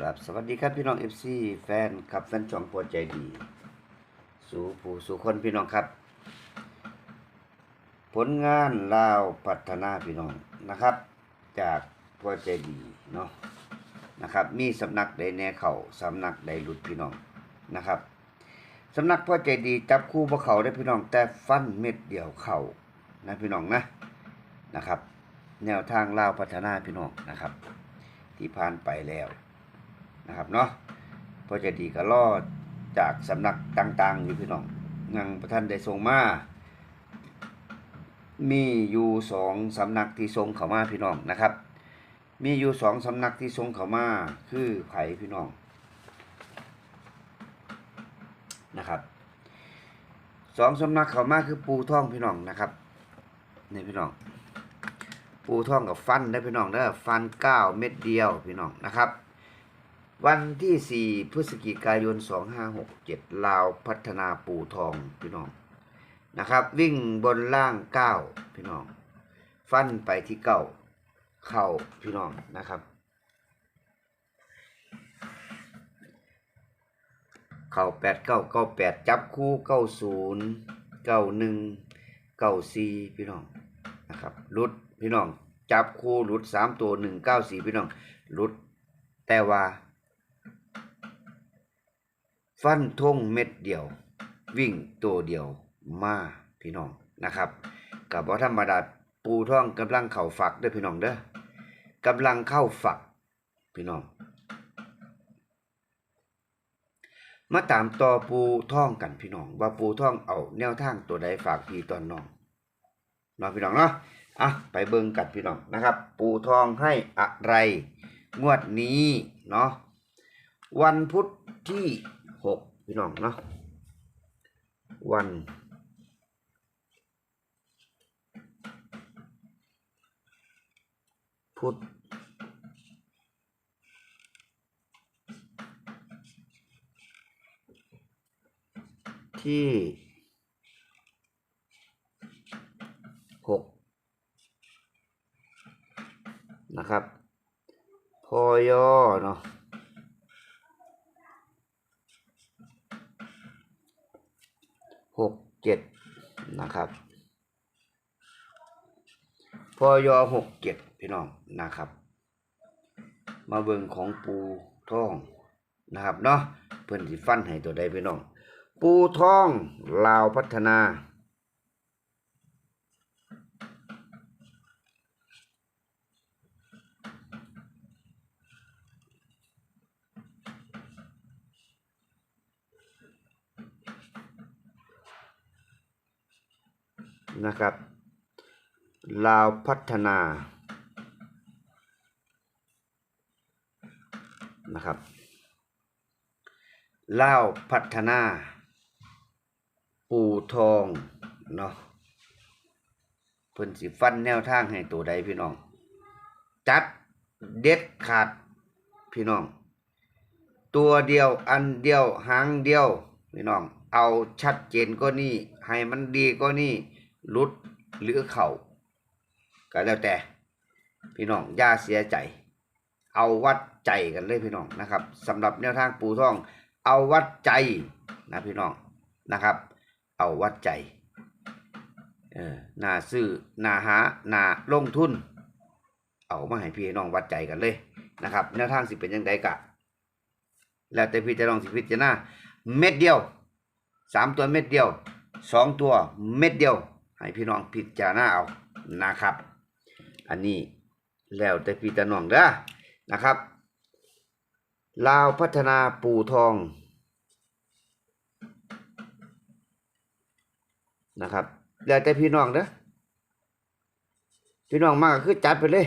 ครับสวัสดีครับพี่น้อง FC แฟนครับแฟนช่องพอใจดี สู่ผู้สู่คนพี่น้องครับ ผลงานลาวพัฒนาพี่น้องนะครับ จากพอใจดีเนาะนะครับ มีสำนักใดแน่เขาสำนักใดหลุดพี่น้องนะครับสำนักพ่อใจดีจับคู่พวกเขาได้พี่น้องแต่ฟันเม็ดเดียวเข่านะพี่น้องนะนะครับ แนวทางลาวพัฒนาพี่น้องนะครับ ที่ผ่านไปแล้ว นะครับเนาะพอจะดีก็รอดจากสำนักต่างๆอยู่พี่น้องยังประท่านได้ส่งมา มีอยู่สองสำนักที่ทรงเขามาพี่น้องนะครับ มีอยู่สองสำนักที่ทรงเขามาคือไผ่พี่น้องนะครับสองสำนักเขามาคือปูท่องพี่น้องนะครับนี่พี่น้อง ปูท่องกับฟันได้พี่น้องเด้ฟันเก้าเม็ดเดียวพี่น้องนะครับ วันที่สี่พฤศจิกายนสองห้าหกเจ็ดลาวพัฒนาปูทองพี่น้องนะครับ วิ่งบนล่างเก้าพี่น้อง ฟันไปที่เก้าเข่าพี่น้องนะครับ เข่าแปดเก้าเก้าแปดจับคู่เก้าศูนย์เก้าหนึ่งเก้าสี่พี่น้องนะครับรุดพี่น้อง จับคู่รุดสามตัวหนึ่งเก้าสี่พี่น้องรุดแต่ว่า ฟันทงเม็ดเดียว วิ่งตัวเดียวมาพี่น้องนะครับกับว่าธรรมดาปูท่องกำลังเข้าฝักเด้อพี่น้องเด้อกำลังเข้าฝักพี่น้อง มาตามต่อปูท่องกันพี่น้อง ว่าปูท่องเอาแนวทางตัวใดฝากพี่ตอนน้องเนาะพี่น้องเนาะอะไปเบิ่งกันพี่น้องนะครับ ปูทองให้อะไร งวดนี้เนาะวันพุธที่ หกพี่น้องเนาะวันพุธที่หกนะครับ พอยอเนาะ หกเจ็ดนะครับพอยอหกเจ็ดพี่น้องนะครับ มาเบิ่งของปูท่องนะครับเนาะเพื่อนสิฟันให้ตัวใดพี่น้อง ปูท่องลาวพัฒนา นะครับลาวพัฒนานะครับลาวพัฒนา ปูทองเนาะเพิ่นสิฟันแนวทางให้ตัวใดพี่น้อง จัดเด็ดขาดพี่น้อง ตัวเดียวอันเดียวหางเดียว พี่น้อง เอาชัดเจนก็นี่ ให้มันดีก็นี่ ลุดหรือเข่าก็แล้วแต่ พี่น้องอย่าเสียใจ เอาวัดใจกันเลยพี่น้องนะครับสำหรับแนวทางปูท่อง เอาวัดใจนะพี่น้องนะครับ เอาวัดใจเออนาซื้อนาหานาลงทุน เอามาให้พี่น้องวัดใจกันเลยนะครับแนวทางสิเป็นยังไงกะ แล้วแต่พี่จะลองสิพิจารณาเม็ดเดียวสามตัวเม็ดเดียวสองตัวเม็ดเดียว ให้พี่น้องพิจารณาเอานะครับ อันนี้แล้วแต่พี่จะน้องเด้อนะครับลาวพัฒนาปูทองนะครับแล้วแต่พี่น้องเด้อพี่น้องมากก็คือจัดไปเลย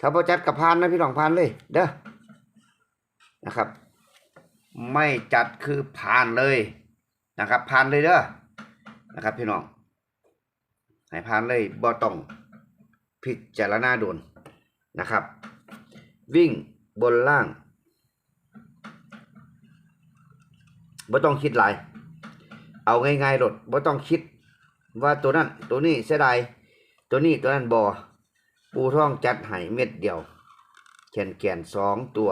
ถ้าพอจัดกับพานนะพี่น้องพานเลยเด้อนะครับ ไม่จัดคือผ่านเลยนะครับผ่านเลยเด้อนะครับพี่น้อง ให้ผ่านเลยบ่ต้องพิจารณาโดนนะครับ วิ่งบนล่างบ่ต้องคิดหลาย เอาง่ายๆรถบ่ต้องคิดว่าตัวนั้นตัวนี้เสียดายตัวนี้ตัวนั้นบ่ปูท่องจัดให้เม็ดเดียวแขนแขนสองตัว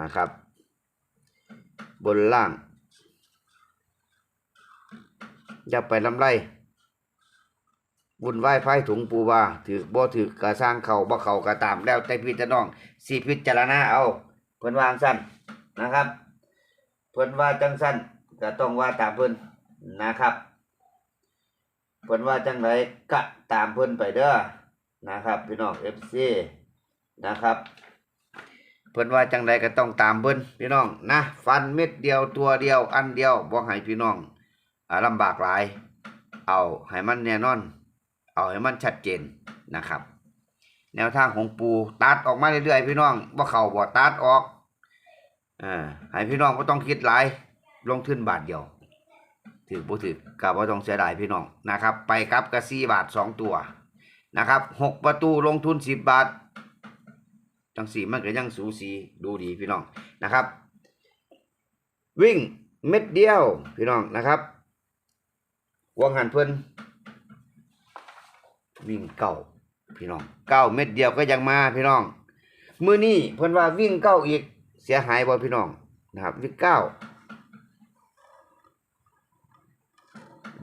นะครับ บนล่าง อย่าไปลำไร วุ่นวายไฟถุงปูว่าถือบ่ถือกระสร้างเขาบ่เขากระตามแล้วแต่พี่จะน้องสีพิจารณาเอาเพิ่นวาดังสั้นนะครับ เพิ่นว่าจังสั้นก็ต้องว่าตามเพิ่นนะครับ เพิ่นว่าจังไรก็ตามเพิ่นไปเด้อนะครับ พี่น้อง FC นะครับ เพิ่นว่าจังไรก็ต้องตามเพิ่นพี่น้องนะฟันเม็ดเดียวตัวเดียวอันเดียวบ่ให้พี่น้องอ่าลำบากหลาย เอาให้มันแน่นอน เอาให้มันชัดเจนนะครับ แนวทางของปูตัดออกมาเรื่อยๆพี่น้องบ่าเข้าบ่ตัดออกอ่าให้พี่น้องบ่ต้องคิดหลายลงทุนบาทเดียวถือบ่ถือกับว่าต้องเสียดายพี่น้องนะครับ ไปครับกระซี่บาทสองตัวนะครับหกประตูลงทุนสิบบาทจังสีมันก็ยังสูสีดูดีพี่น้องนะครับ วิ่งเม็ดเดียวพี่น้องนะครับวงหันเพิ่น วิ่งเก้าพี่น้องเก้าเม็ดเดียวก็ยังมาพี่น้องมือนี้เพิ่นว่าวิ่งเก้าอีกเสียหายบ่พี่น้องนะครับ วิ่งเก้า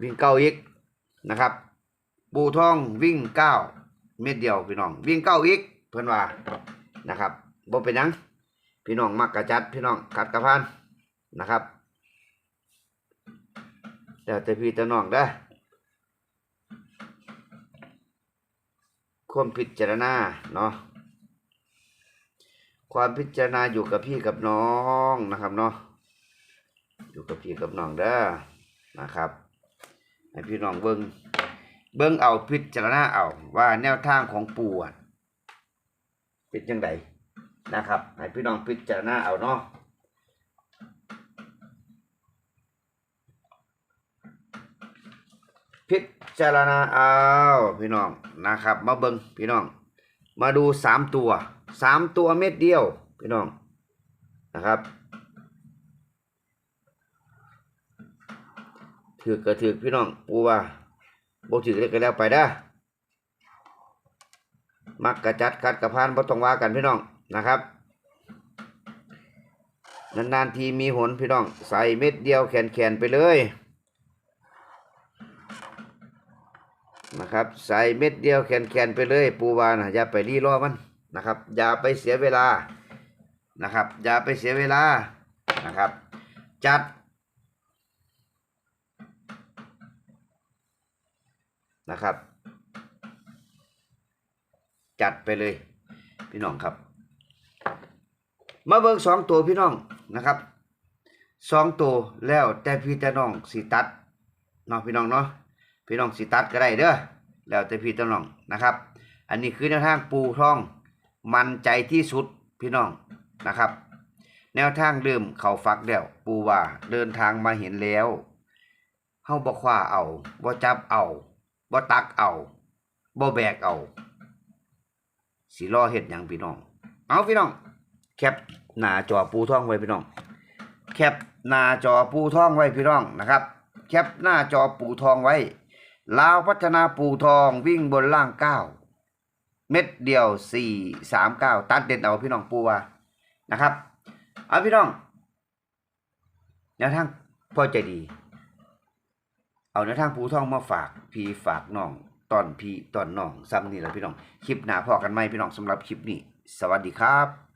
วิ่งเก้าอีกนะครับ ปูทองวิ่งเก้าเม็ดเดียวพี่น้อง วิ่งเก้าอีกเพื่อนว่านะครับบ่เป็นยังพี่น้องมักกระจัดพี่น้องขัดกระพานนะครับแต่แต่พี่แต่น้องได้อ ความพิจารณาเนาะความพิจารณาอยู่กับพี่กับน้องนะครับเนาะอยู่กับพี่กับน้องเด้อนะครับให้พี่น้องเบิงเบิ้งเอาพิจารณาเอาว่าแนวทางของปู่เป็นจังไดนะครับให้พี่น้องพิจารณาเอาเนาะ พิจารณาเอาพี่น้องนะครับ มาเบิงพี่น้อง มาดูสามตัวสามตัวเม็ดเดียว พี่น้องนะครับถือกระถือพี่น้องปูว่าบ่ถือก็แล้วไปได้มักกระจัดคัดกระพานบ่ต้องว่ากันพี่น้องนะครับนานๆทีมีหนพี่น้อง ใส่เม็ดเดียวแขนๆไปเลย นะครับ ใส่เม็ดเดียวแขนๆไปเลยปูวานะอย่าไปรีรอมันนะครับ อย่าไปเสียเวลานะครับ อย่าไปเสียเวลานะครับ จัดนะครับ จัดไปเลย พี่น้องครับ มาเบิ่งสองตัวพี่น้องนะครับสองตัวแล้วแต่พี่แต่น้องสิตัดเนาะพี่น้องเนาะ พี่น้องสิตัดก็ได้เด้อแล้วแต่พี่แต่น้องนะครับ อันนี้คือแนวทางปูทอง มันใจที่สุดพี่น้องนะครับ แนวทางเริ่มเขาฟักแล้วปูว่าเดินทางมาเห็นแล้วเฮาบ่คว้าเอาบ่จับเอาบ่ตักเอาบ่แบกเอาสิรอเฮ็ดหยังพี่น้อง เอาพี่น้อง แคปหน้าจอปูท่องไว้พี่น้อง แคปหน้าจอปูท่องไว้พี่น้องนะครับ แคปหน้าจอปูทองไว้ ลาวพัฒนาปูทองวิ่งบนล่างเก้าเม็ดเดียวสี่สามเก้าตัดเด่นเอาพี่น้องปูว่านะครับเอาพี่น้องแนวทางพ่อใจดี เอาแนวทางปูทองมาฝากพี่ฝากน้องตอนพี่ตอนน้องซ้ำนี่แหละพี่น้องคลิปหน้าพอกันไหมพี่น้องสำหรับคลิปนี้ สวัสดีครับ